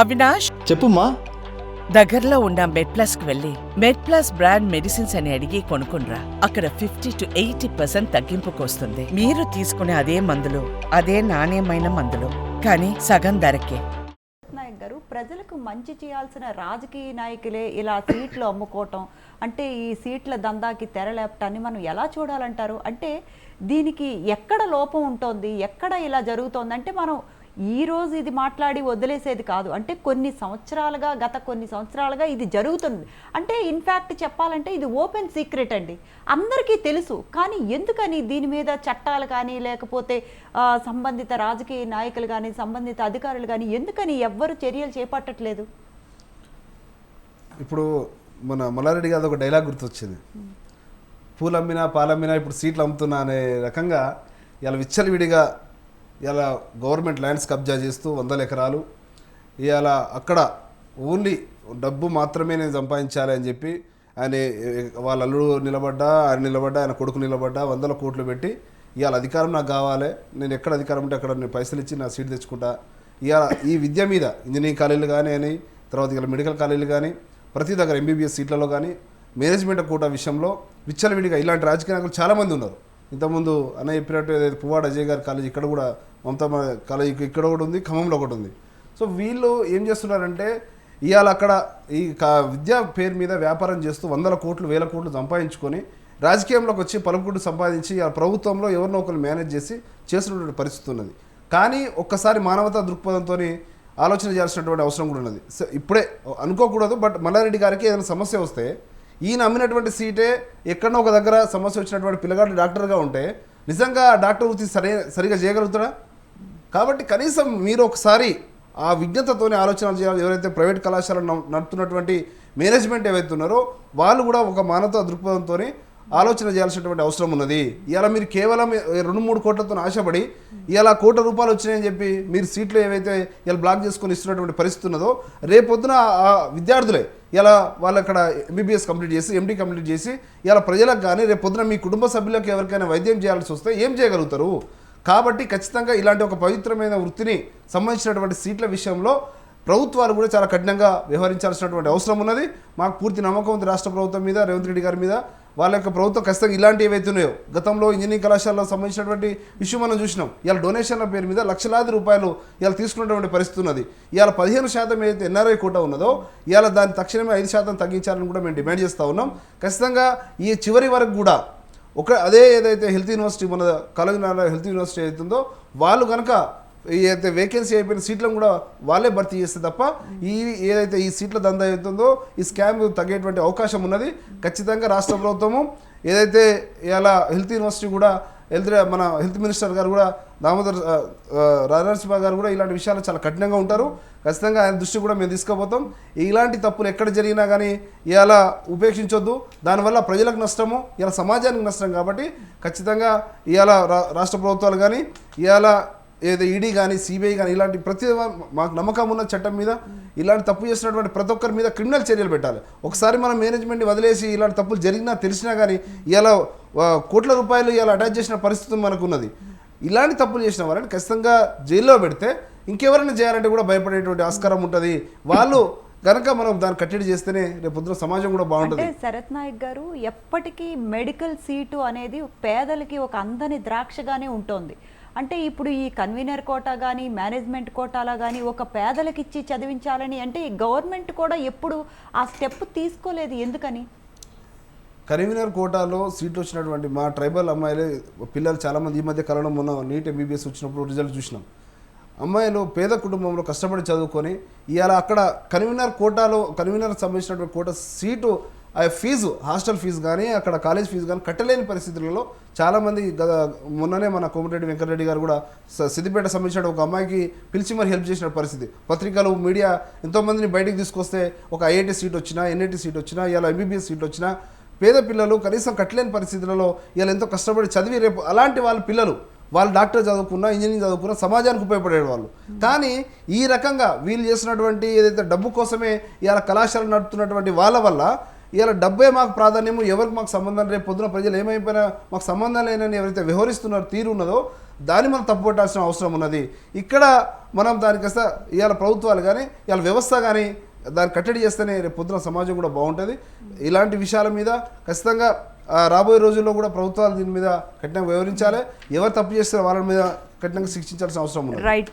అవినాష్? చెప్పుమా దగ్గరలో ఉన్న మెడ్ ప్లస్కు వెళ్ళి మెడ్ ప్లస్ బ్రాండ్ మెడిసిన్స్ అని అడిగి కొనుక్కునరా అక్కడ ఫిఫ్టీ టు ఎయిటీ పర్సెంట్ తగ్గింపుకు వస్తుంది మీరు తీసుకునే అదే మందులు అదే నాణ్యమైన మందులు కానీ సగం ధరకే. నాయక్ గారు ప్రజలకు మంచి చేయాల్సిన రాజకీయ నాయకులే ఇలా సీట్లు అమ్ముకోవటం అంటే ఈ సీట్ల దందాకి తెరలేపటాన్ని మనం ఎలా చూడాలంటారు? అంటే దీనికి ఎక్కడ లోపం ఉంటుంది? ఎక్కడ ఇలా జరుగుతోంది? అంటే మనం ఈ రోజు ఇది మాట్లాడి వదిలేసేది కాదు. అంటే కొన్ని సంవత్సరాలుగా గత కొన్ని సంవత్సరాలుగా ఇది జరుగుతుంది. అంటే ఇన్ఫ్యాక్ట్ చెప్పాలంటే ఇది ఓపెన్ సీక్రెట్ అండి. అందరికీ తెలుసు. కానీ ఎందుకని దీని మీద చట్టాలు కానీ లేకపోతే సంబంధిత రాజకీయ నాయకులు కానీ సంబంధిత అధికారులు కానీ ఎందుకని ఎవ్వరు చర్యలు చేపట్టట్లేదు? ఇప్పుడు మన మల్లారెడ్డి గారు ఒక డైలాగ్ గుర్తొచ్చింది. పూలు అమ్మినా పాలమ్మినా ఇప్పుడు సీట్లు అమ్ముతున్నా అనే రకంగా ఇలా విచ్చలవిడిగా ఇలా గవర్నమెంట్ ల్యాండ్స్ కబ్జా చేస్తూ వందల ఎకరాలు. ఇవాళ అక్కడ ఓన్లీ డబ్బు మాత్రమే నేను సంపాదించాలి అని చెప్పి ఆయన వాళ్ళ అల్లుడు నిలబడ్డా ఆయన నిలబడ్డా ఆయన కొడుకు నిలబడ్డా వందల కోట్లు పెట్టి ఇవాళ అధికారం నాకు కావాలి. నేను ఎక్కడ అధికారం ఉంటే అక్కడ నేను పైసలు ఇచ్చి నా సీట్ తెచ్చుకుంటా. ఇవాళ ఈ విద్య మీద ఇంజనీరింగ్ కాలేజీలు కానీ అని తర్వాత ఇలా మెడికల్ కాలేజీలు కానీ ప్రతి దగ్గర ఎంబీబీఎస్ సీట్లలో కానీ మేనేజ్మెంట్ కోట విషయంలో విచ్చలవిడిగా ఇలాంటి రాజకీయ నాయకులు చాలామంది ఉన్నారు. ఇంతకుముందు అన్న చెప్పినట్టు ఏదైతే పువ్వాడ అజయ్ గారి కాలేజ్ ఇక్కడ కూడా మమతా కాలేజ్ ఇక్కడ ఒకటి ఉంది ఖమ్మంలో ఒకటి ఉంది. సో వీళ్ళు ఏం చేస్తున్నారంటే ఇవాళ అక్కడ ఈ కా- విద్యా పేరు మీద వ్యాపారం చేస్తూ వందల కోట్లు వేల కోట్లు సంపాదించుకొని రాజకీయంలోకి వచ్చి పలుకుడు సంపాదించి ఆ ప్రభుత్వంలో ఎవరినో ఒకరు మేనేజ్ చేసి చేస్తున్నటువంటి పరిస్థితి ఉన్నది. కానీ ఒక్కసారి మానవతా దృక్పథంతో ఆలోచన చేయాల్సినటువంటి అవసరం కూడా ఉన్నది. సో ఇప్పుడే అనుకోకూడదు బట్ మల్లారెడ్డి గారికి ఏదైనా సమస్య వస్తే ఈయన అమ్మినటువంటి సీటే ఎక్కడో ఒక దగ్గర సమస్య వచ్చినటువంటి పిల్లగాడు డాక్టర్గా ఉంటే నిజంగా డాక్టర్ వృత్తి సరే సరిగా చేయగలుగుతాడా? కాబట్టి కనీసం మీరు ఒకసారి ఆ విజ్ఞతతోనే ఆలోచనలు చేయాలి ఎవరైతే ప్రైవేట్ కళాశాల నడు- నడుపుతున్నటువంటి మేనేజ్మెంట్ ఏవైతే ఉన్నారో వాళ్ళు కూడా ఒక మానత దృక్పథంతో ఆలోచన చేయాల్సినటువంటి అవసరం ఉన్నది. ఇలా మీరు కేవలం రెండు మూడు కోట్లతో ఆశపడి ఇలా కోట్ల రూపాయలు వచ్చినాయని చెప్పి మీరు సీట్లు ఏవైతే ఇలా బ్లాక్ చేసుకొని ఇస్తున్నటువంటి పరిస్థితి ఉన్నదో రేపొద్దున ఆ విద్యార్థులే ఇలా వాళ్ళు అక్కడ ఎంబీబీఎస్ కంప్లీట్ చేసి ఎండీ కంప్లీట్ చేసి ఇలా ప్రజలకు కానీ రేపు పొద్దున మీ కుటుంబ సభ్యులకు ఎవరికైనా వైద్యం చేయాల్సి వస్తే ఏం చేయగలుగుతారు? కాబట్టి ఖచ్చితంగా ఇలాంటి ఒక పవిత్రమైన వృత్తిని సంబంధించినటువంటి సీట్ల విషయంలో ప్రభుత్వాలు కూడా చాలా కఠినంగా వ్యవహరించాల్సినటువంటి అవసరం ఉన్నది. మాకు పూర్తి నమ్మకం ఉంది రాష్ట్ర ప్రభుత్వం మీద రేవంత్ రెడ్డి గారి మీద. వాళ్ళ యొక్క ప్రభుత్వం ఖచ్చితంగా ఇలాంటివి ఏవైతున్నాయో గతంలో ఇంజనీరింగ్ కళాశాలలో సంబంధించినటువంటి ఇష్యూ మనం చూసినాం. ఇవాళ డొనేషన్ల పేరు మీద లక్షలాది రూపాయలు ఇవాళ తీసుకున్నటువంటి పరిస్థితి ఉన్నది. ఇవాళ పదిహేను శాతం ఏదైతే ఎన్ఆర్ఐ కోట ఉన్నదో ఇవాళ దాన్ని తక్షణమే ఐదు శాతం తగ్గించాలని కూడా మేము డిమాండ్ చేస్తూ ఉన్నాం. ఖచ్చితంగా ఈ చివరి వరకు కూడా ఒక అదే ఏదైతే హెల్త్ యూనివర్సిటీ మన కలగనాల హెల్త్ యూనివర్సిటీ అవుతుందో వాళ్ళు కనుక ఈ అయితే వేకెన్సీ అయిపోయిన సీట్లను కూడా వాళ్ళే భర్తీ చేస్తే తప్ప ఈ ఏదైతే ఈ సీట్ల దందా అవుతుందో ఈ స్కామ్ తగ్గేటువంటి అవకాశం ఉన్నది. ఖచ్చితంగా రాష్ట్ర ప్రభుత్వము ఏదైతే ఇలా హెల్త్ యూనివర్సిటీ కూడా హెల్త్ మన హెల్త్ మినిస్టర్ గారు కూడా దామోదర్ రాజనరసింహ గారు కూడా ఇలాంటి విషయాలు చాలా కఠినంగా ఉంటారు. ఖచ్చితంగా ఆయన దృష్టి కూడా మేము తీసుకుపోతాం. ఇలాంటి తప్పులు ఎక్కడ జరిగినా కానీ ఇలా ఉపేక్షించొద్దు. దానివల్ల ప్రజలకు నష్టము ఇలా సమాజానికి నష్టం కాబట్టి ఖచ్చితంగా ఇవాళ రాష్ట్ర ప్రభుత్వాలు కానీ ఇవాళ ఏదో ఈడీ కానీ సిబిఐ కానీ ఇలాంటి ప్రతి మాకు నమ్మకం ఉన్న చట్టం మీద ఇలాంటి తప్పు చేసినటువంటి ప్రతి ఒక్కరి మీద క్రిమినల్ చర్యలు పెట్టాలి. ఒకసారి మనం మేనేజ్మెంట్ని వదిలేసి ఇలాంటి తప్పులు జరిగినా తెలిసినా కానీ ఇలా కోట్ల రూపాయలు ఇలా అటాచ్ చేసిన పరిస్థితి మనకు ఉన్నది ఇలాంటి తప్పులు చేసిన వారిని ఖచ్చితంగా జైల్లో పెడితే ఇంకెవరైనా చేయాలంటే కూడా భయపడేటువంటి ఆస్కారం ఉంటుంది. వాళ్ళు కనుక మనం దాన్ని కట్టడి చేస్తేనే రేపు సమాజం కూడా బాగుంటుంది. శరత్ నాయక్ గారు ఎప్పటికీ మెడికల్ సీటు అనేది పేదలకి ఒక అందని ద్రాక్షగానే ఉంటుంది. అంటే ఇప్పుడు ఈ కన్వీనర్ కోటా కానీ మేనేజ్మెంట్ కోటాలా కానీ ఒక పేదలకు ఇచ్చి చదివించాలని అంటే గవర్నమెంట్ కూడా ఎప్పుడు ఆ స్టెప్ తీసుకోలేదు. ఎందుకని? కన్వీనర్ కోటాలో సీట్లు వచ్చినటువంటి మా ట్రైబల్ అమ్మాయిలే పిల్లలు చాలామంది ఈ మధ్య కాలంలో మొన్న నీట్ ఎంబీబీఎస్ వచ్చినప్పుడు రిజల్ట్ చూసినాం. అమ్మాయిలు పేద కుటుంబంలో కష్టపడి చదువుకొని ఇవాళ అక్కడ కన్వీనర్ కోటాలో కన్వీనర్ సంబంధించినటువంటి కోట సీటు ఆ ఫీజు హాస్టల్ ఫీజు కానీ అక్కడ కాలేజ్ ఫీజు కానీ కట్టలేని పరిస్థితులలో చాలామంది గత మొన్ననే మన కోమటిరెడ్డి వెంకటరెడ్డి గారు కూడా సిద్దిపేట సంబంధించిన ఒక అమ్మాయికి పిలిచి మరి హెల్ప్ చేసిన పరిస్థితి. పత్రికలు మీడియా ఎంతోమందిని బయటికి తీసుకొస్తే ఒక ఐఐటి సీట్ వచ్చినా ఎన్ఐటి సీట్ వచ్చినా ఇలా ఎంబీబీఎస్ సీట్ వచ్చినా పేద పిల్లలు కనీసం కట్టలేని పరిస్థితులలో ఇలా ఎంతో కష్టపడి చదివి రేపు అలాంటి వాళ్ళ పిల్లలు వాళ్ళు డాక్టర్ చదువుకున్నా ఇంజనీరింగ్ చదువుకున్నా సమాజానికి ఉపయోగపడే వాళ్ళు. కానీ ఈ రకంగా వీళ్ళు చేసినటువంటి ఏదైతే డబ్బు కోసమే ఇలా కళాశాల నడుపుతున్నటువంటి వాళ్ళ వల్ల ఇవాళ డబ్బే మాకు ప్రాధాన్యము ఎవరికి మాకు సంబంధం రేపు పొద్దున ప్రజలు ఏమైపోయినా మాకు సంబంధం లేనని ఎవరైతే వ్యవహరిస్తున్నారో తీరు ఉన్నదో దాన్ని మనం తప్పుపట్టాల్సిన అవసరం ఉన్నది. ఇక్కడ మనం దానికి కాస్త ఇవాళ ప్రభుత్వాలు కానీ ఇవాళ వ్యవస్థ కానీ దాన్ని కట్టడి చేస్తేనే రేపు పొద్దున సమాజం కూడా బాగుంటుంది. ఇలాంటి విషయాల మీద ఖచ్చితంగా రాబోయే రోజుల్లో కూడా ప్రభుత్వాలు దీని మీద కఠినంగా వివరించాలి ఎవరు తప్పు చేస్తారో వాళ్ళ మీద కఠినంగా శిక్షించాల్సిన అవసరం ఉంది రైట్